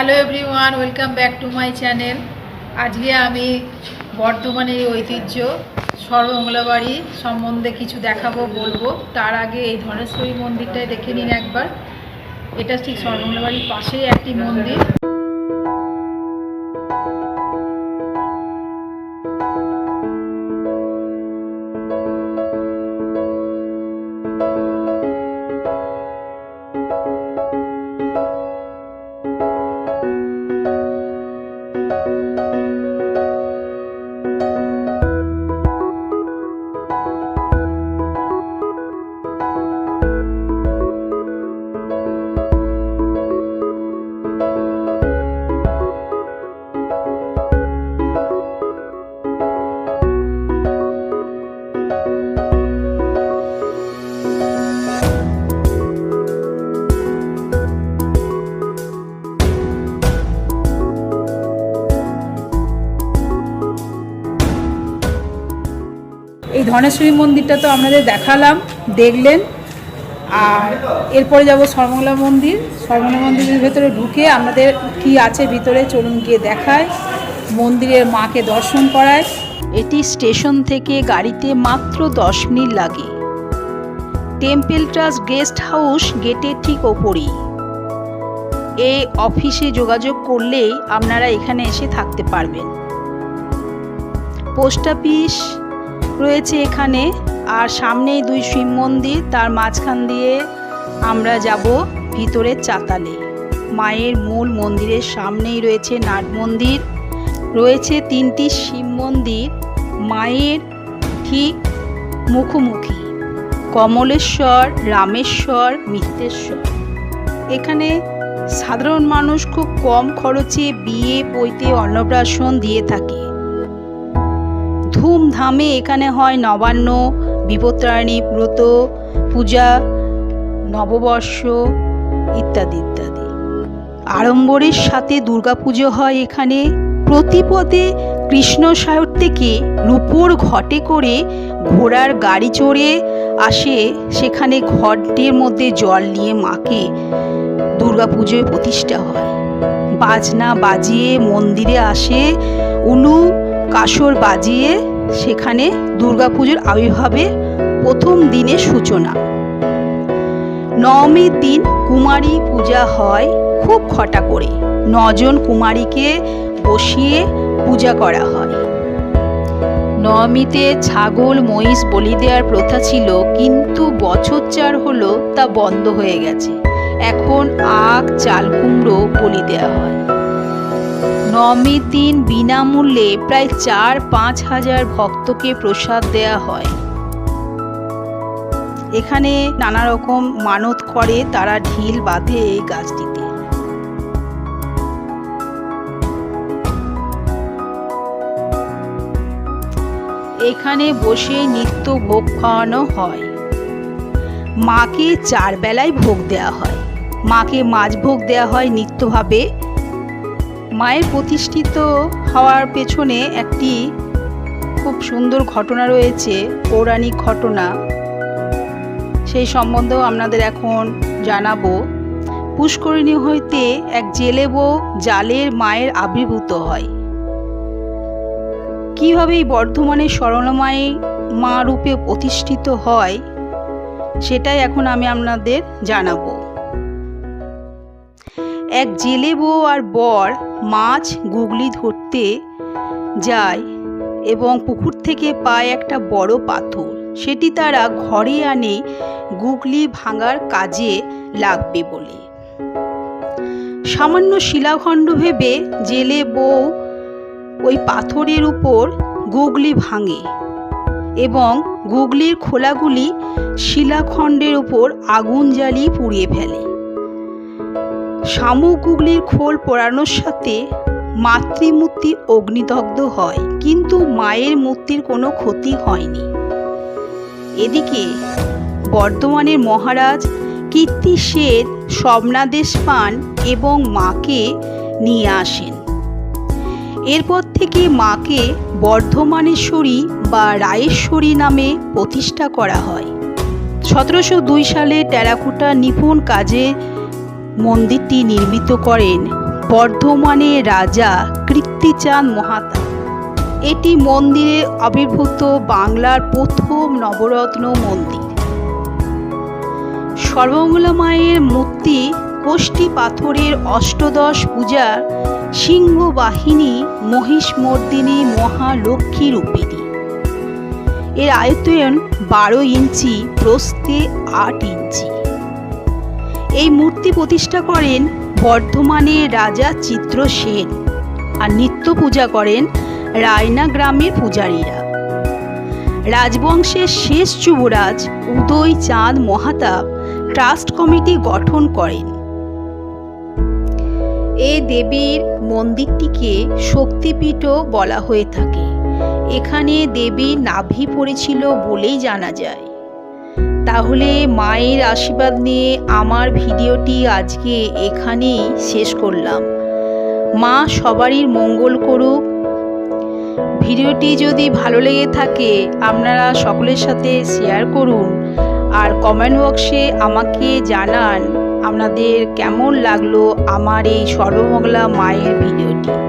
Hello everyone welcome back to my channel আজকে আমি বর্ধমানের ঐতিহ্য সর্বমঙ্গলা বাড়ি সম্বন্ধে কিছু দেখাবো, বলব। তার আগে এই ধনেশ্বরী মন্দিরটাই দেখে নিন একবার। এটা ঠিক সর্বমঙ্গলা বাড়ির পাশেই একটি মন্দির। এই ধনেশ্বরী মন্দিরটা তো আপনাদের দেখালাম, দেখলেন। আর এরপরে যাব সর্বমঙ্গলা মন্দির। সর্বমঙ্গলা মন্দিরের ভেতরে ঢুকে আমাদের কি আছে ভিতরে চলুন গিয়ে দেখায় মন্দিরের মাকে দর্শন করায় এটি স্টেশন থেকে গাড়িতে মাত্র দশ মিনিট লাগে। টেম্পেল ট্রাস্ট গেস্ট হাউস গেটের ঠিক ওপরেই। এই অফিসে যোগাযোগ করলেই আপনারা এখানে এসে থাকতে পারবেন। পোস্ট অফিস রয়েছে এখানে। আর সামনেই দুই শিব মন্দির, তার মাঝখান দিয়ে আমরা যাব ভিতরের চাতালে। মায়ের মূল মন্দিরের সামনেই রয়েছে নাট মন্দির। রয়েছে তিনটি শিব মন্দির, মায়ের ঠিক মুখোমুখি। কমলেশ্বর, রামেশ্বর মিত্রেশ্বর এখানে সাধারণ মানুষ খুব কম খরচে বিয়ে বইতে অন্নপ্রাশন দিয়ে থাকে। ধুমধামে এখানে হয় নবান্ন বিপত্তারিণী ব্রত, পূজা, নববর্ষ ইত্যাদি ইত্যাদি। আড়ম্বরের সাথে দুর্গাপুজো হয় এখানে। প্রতিপদে কৃষ্ণ সায়র থেকে রূপোর ঘটে করে ঘোড়ার গাড়ি চড়ে আসে। সেখানে ঘটের মধ্যে জল নিয়ে মাকে দুর্গাপুজোয় প্রতিষ্ঠা হয়। বাজনা বাজিয়ে মন্দিরে আসে। উলু কাসর বাজিয়ে সেখানে দুর্গাপুজোর আবির্ভাবে প্রথম দিনের সূচনা। নবমীর দিন কুমারী পূজা হয় খুব খটা করে। নজন কুমারীকে বসিয়ে পূজা করা হয়। নবমীতে ছাগল, মহিষ বলি দেওয়ার প্রথা ছিল, কিন্তু বছর চার হলো তা বন্ধ হয়ে গেছে। এখন আখ, চাল কুমড়ো বলি দেওয়া হয়। নবমীর দিন বিনামূল্যে প্রায় চার পাঁচ হাজার ভক্তকে প্রসাদ দেয়া হয়। এখানে নানা রকম মানত করে, তারা ঢিল বাঁধে এই গাছটিতে। এখানে বসে নিত্য ভোগ খাওয়ানো হয়। মাকে চার বেলায় ভোগ দেওয়া হয়। মাকে মাছ ভোগ দেওয়া হয় নিত্যভাবে। মায়ের প্রতিষ্ঠিত হওয়ার পেছনে একটি খুব সুন্দর ঘটনা রয়েছে, পৌরাণিক ঘটনা। সেই সম্বন্ধেও আপনাদের এখন জানাব। পুষ্করিণী হইতে এক জেলে বউ জালের মায়ের আবির্ভূত হয়। কীভাবে এই বর্ধমানে স্মরণমায়ী মা রূপে প্রতিষ্ঠিত হয়, সেটাই এখন আমি আপনাদের জানাব। এক জেলে বউ আর বর মাছ গুগলি ধরতে যায় এবং পুকুর থেকে পায় একটা বড় পাথর। সেটি তারা ঘরে আনে গুগলি ভাঙার কাজে লাগবে বলে। সামান্য শিলাখণ্ড ভেবে জেলে বউ ওই পাথরের উপর গুগলি ভাঙে এবং গুগলির খোলাগুলি শিলাখণ্ডের উপর আগুন জ্বালিয়ে পুড়িয়ে ফেলে। শামুক গুগলির খোল পোড়ানোর সাথে মাতৃমূর্তি অগ্নিদগ্ধ হয়, কিন্তু মায়ের মূর্তির কোনো ক্ষতি হয়নি। এদিকে বর্ধমানের মহারাজ কীর্তি শেঠ স্বপ্নাদেশ পান এবং মাকে নিয়ে আসেন। এরপর থেকে মাকে বর্ধমানেশ্বরী বা রায়েশ্বরী নামে প্রতিষ্ঠা করা হয়। সতেরোশো দুই সালে টেরাকুটা নিপুণ কাজে মন্দিরটি নির্মিত করেন বর্ধমানের রাজা কীর্তিচাঁদ মহাতা এটি মন্দিরে আবির্ভূত বাংলার প্রথম নবরত্ন মন্দির। সর্বমঙ্গলা মায়ের মূর্তি কোষ্ঠী পাথরের অষ্টদশ পূজার সিংহবাহিনী মহিষমর্দিনী মহালক্ষ্মী রূপিণী। এর আয়তন বারো ইঞ্চি, প্রস্থে আট ইঞ্চি। এই মূর্তি প্রতিষ্ঠা করেন বর্ধমানে রাজা চিত্রসেন আর নিত্য পূজা করেন রায়না গ্রামের পূজারীরা। রাজবংশের শেষ যুবরাজ উদয় চাঁদ মহাতাব ট্রাস্ট কমিটি গঠন করেন। এই দেবীর মন্দিরটিকে শক্তিপীঠও বলা হয়ে থাকে। এখানে দেবী নাভি পড়েছিল বলেই জানা যায়। তাহলে মায়ের আশীর্বাদ নিয়ে আমার ভিডিওটি আজকে এখানেই শেষ করলাম। মা সবারই মঙ্গল করুক। ভিডিওটি যদি ভালো লেগে থাকে, আপনারা সকলের সাথে শেয়ার করুন আর কমেন্ট বক্সে আমাকে জানান আপনাদের কেমন লাগল আমার এই সর্বমঙ্গলা মায়ের ভিডিওটি।